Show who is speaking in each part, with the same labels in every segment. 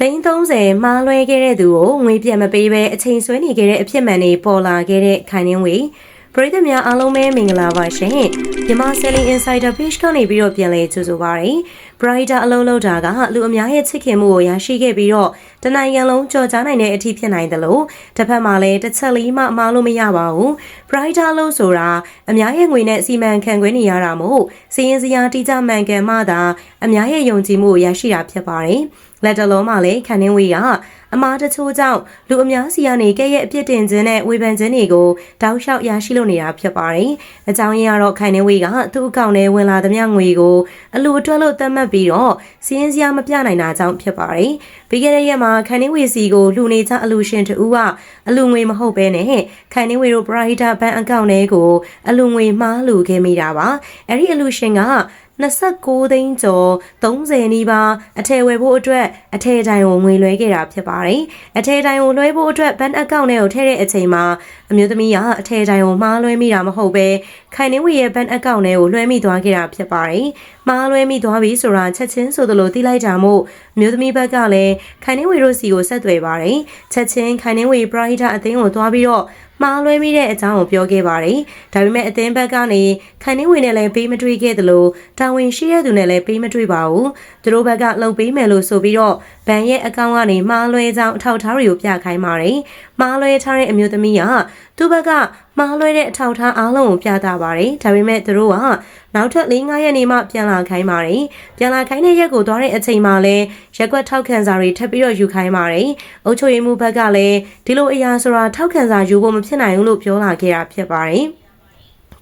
Speaker 1: သိန်း30မှားလွဲခဲ့တဲ့သူကိုငွေပြန်မပေးဘဲအချိန်ဆွဲနေခဲ့တဲ့အဖြစ်မှန်တွေပေါ်လာခဲ့တဲ့ခိုင်နှင်းဝေ ပရိသတ်များအားလုံးပဲမင်္ဂလာပါရှင်မြန်မာ Selling Insider Page ကနေပြီးတော့ပြန်လည်ကြိုဆိုပါရစေ Brighter အလုံးလုံးတာကလူအများရဲ့ချစ်ခင်မှုကိုရရှိခဲ့ပြီးတော့တနိုင်ငံလုံးကြော်ကြားနိုင်တဲ့အထိဖြစ်နိုင်တယ်လို့တစ်ဖက်မှာလည်းတစ်ချက်လေးမှမအားလို့မရပါဘူး Brighter လို့ဆိုတာအများရဲ့ငွေနဲ့စီမံခန့်ခွဲနေရတာမို့စီရင်စရာတိကျမှန်ကန်မှသာအများရဲ့ယုံကြည်မှုကိုရရှိတာဖြစ်ပါတယ်လက်တလုံးမှာလည်းခန်နှင်းဝေးက အမားတချို့ကြောင့်လူအများစီကနေကဲ့ရဲ့အပြစ်တင်ခြင်းနဲ့ဝေဖန်ခြင်းတွေကိုတောက်လျှောက်ရရှိလို့နေတာဖြစ်ပါတယ်။အကြောင်းရင်းကတော့ခိုင်နှင်းဝေးကသူ့အကောင့်ထဲဝင်လာသမျှငွေကိုအလူအတွက်လို့သတ်မှတ်ပြီးတော့စီးရင်စရာမပြနိုင်တာကြောင့်ဖြစ်ပါတယ်။ပြီးခဲ့တဲ့ရက်မှာခိုင်နှင်းဝေစီကိုလူနေကြအလူရှင်တူကအလူငွေမဟုတ်ဘဲနဲ့ခိုင်နှင်းဝေတို့ Brighter Bank အကောင့်ထဲကိုအလူငွေမှားလူခဲ့မိတာပါ။အဲ့ဒီအလူရှင်က 29သိန်းကျော်30နီးပါးအထည်ဝယ်ဖို့အတွက်အထည်တိုင်ကိုငွေလွှဲခဲ့တာဖြစ်ပါတယ်။အထည်တိုင်ကိုလွှဲဖို့အတွက်ဘဏ်အကောင့်ထဲကိုထည့်တဲ့အချိန်မှာအမျိုးသမီးကအထည်တိုင်ကိုမှားလွှဲမိတာမဟုတ်ပဲခိုင်နှင်းဝေရဲ့ဘဏ်အကောင့်ထဲကိုလွှဲမိသွားခဲ့တာဖြစ်ပါတယ်။မှားလွှဲမိသွားပြီဆိုတာချက်ချင်းဆိုသလိုသိလိုက်တာမို့အမျိုးသမီးဘက်ကလည်းခိုင်နှင်းဝေတို့စီကိုဆက်သွယ်ပါတယ်။ချက်ချင်းခိုင်နှင်းဝေပရာဟိတအသင်းကိုသွားပြီးတော့ မှားလွဲမိတဲ့အကြောင်းကိုပြောခဲ့ပါတယ်။ဒါပေမဲ့အသင်းဘက်ကနေခိုင်နှင်းဝင်နဲ့လည်းပေးမတွေ့ခဲ့သလိုတာဝန်ရှိတဲ့သူနဲ့လည်းပေးမတွေ့ပါဘူး။သူတို့ဘက်ကလှုပ်ပေးမယ်လို့ဆိုပြီးတော့ဘန်ရဲ့အကောင့်ကနေမှားလွဲကြောင်းအထောက်အထားတွေကိုပြခိုင်းပါတယ်။မှားလွဲထားတဲ့အမျိုးသမီးကသူ့ဘက်က မှားလွဲတဲ့အထောက်အထားအားလုံးကိုပြသပါတယ်။ဒါပေမဲ့သူတို့ကနောက်ထပ်၄-၅ရက်နေမှပြန်လာခိုင်းပါတယ်။ပြန်လာခိုင်းတဲ့ရက်ကိုသွားတဲ့အချိန်မှာလည်းရက်ွက်ထောက်ခံစာတွေထပ်ပြီးတော့ယူခိုင်းပါတယ်။အုတ်ချိုရီမှုဘက်ကလည်းဒီလိုအရာဆိုတာထောက်ခံစာယူဖို့မဖြစ်နိုင်ဘူးလို့ပြောလာခဲ့တာဖြစ်ပါတယ်။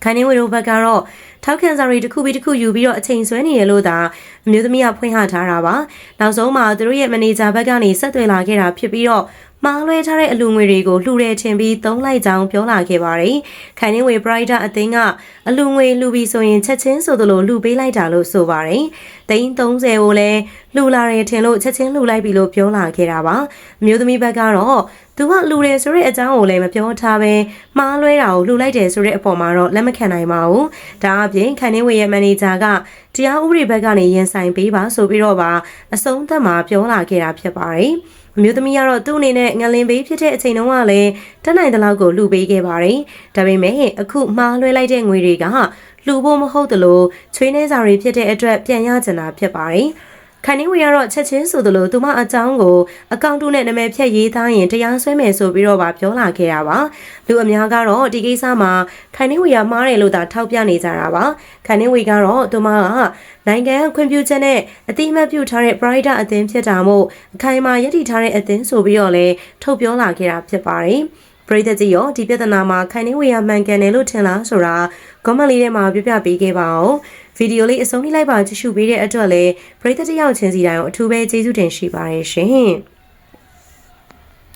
Speaker 1: ခိုင်နေဝေတို့ဘက်ကတော့ထောက်ခံစာတွေတစ်ခုပြီးတစ်ခုယူပြီးတော့အချိန်ဆွဲနေရလို့သာအမျိုးသမီးကဖွင့်ဟထားတာပါနောက်ဆုံးမှာသူတို့ရဲ့မန်နေဂျာဘက်ကနေဆက်သွယ်လာခဲ့တာဖြစ်ပြီးတော့ မှားလွဲထားတဲ့အလူငွေတွေကိုလှူတယ်ထင်ပြီးသုံးလိုက်ကြောင်းပြောလာခဲ့ပါတယ်။ခိုင်နှင်းဝေ Brighter အသင်းကအလူငွေလှူပြီးဆိုရင်ချက်ချင်းဆိုသလိုလှူပေးလိုက်တာလို့ဆိုပါတယ်။သိန်း30ကိုလည်းလှူလာတယ်ထင်လို့ချက်ချင်းလှူလိုက်ပြီလို့ပြောလာခဲ့တာပါ။အမျိုးသမီးဘက်ကတော့သူကလှူတယ်ဆိုတဲ့အကြောင်းကိုလည်းမပြောထားဘဲမှားလွဲတာကိုလှူလိုက်တယ်ဆိုတဲ့အပေါ်မှာတော့လက်မခံနိုင်ပါဘူး။ဒါအပြင်ခိုင်နှင်းဝေရဲ့မန်နေဂျာကတရားဥပဒေဘက်ကနေရင်ဆိုင်ပေးပါဆိုပြီးတော့ပါအဆုံးသတ်မှာပြောလာခဲ့တာဖြစ်ပါတယ်။ အမျိုးသမီးကတော့သူ့အနေနဲ့ငလင်ပေးဖြစ်တဲ့အချိန်တုန်းကလည်းတက်နိုင်တဲ့လောက်ကိုလှူပေးခဲ့ပါတယ်။ဒါပေမဲ့အခုမှားလွှဲလိုက်တဲ့ငွေတွေကလှူဖို့မဟုတ်သလိုချွေးနှဲစာတွေဖြစ်တဲ့အတွက်ပြန်ရကျင်တာဖြစ်ပါတယ်။ ခန်နီဝီကတော့ချက်ချင်းဆိုသလိုသူမအကြောင်းကိုအကောင့်တုနဲ့နာမည်ဖြတ်ရေးသားရင်တရားစွဲမယ်ဆိုပြီးတော့ပါပြောလာခဲ့တာပါလူအများကတော့ဒီကိစ္စမှာခန်နီဝီကမှားတယ်လို့သာထောက်ပြနေကြတာပါခန်နီဝီကတော့သူမကနိုင်ငံခွင့်ပြုချက်နဲ့အတိအမှတ်ပြုထားတဲ့ Brighter အသင်းဖြစ်တာမို့အခိုင်အမာယက်တည်ထားတဲ့အသင်းဆိုပြီးတော့လည်းထုတ်ပြောလာခဲ့တာဖြစ်ပါတယ်ပရိသတ်ကြီးရောဒီပြဿနာမှာခိုင်နေဝေရမှန်ကန်တယ်လို့ထင်လားဆိုတာဂွန်မလေးထဲမှာပြပြပေးခဲ့ပါအောင် ဗီဒီယိုလေးအဆုံးထိလိုက်ပါကြည့်ရှုပေးတဲ့အတွက်လည်းပရိသတ်တယောက်ချင်းစီတိုင်းကိုအထူးပဲကျေးဇူးတင်ရှိပါတယ်ရှင်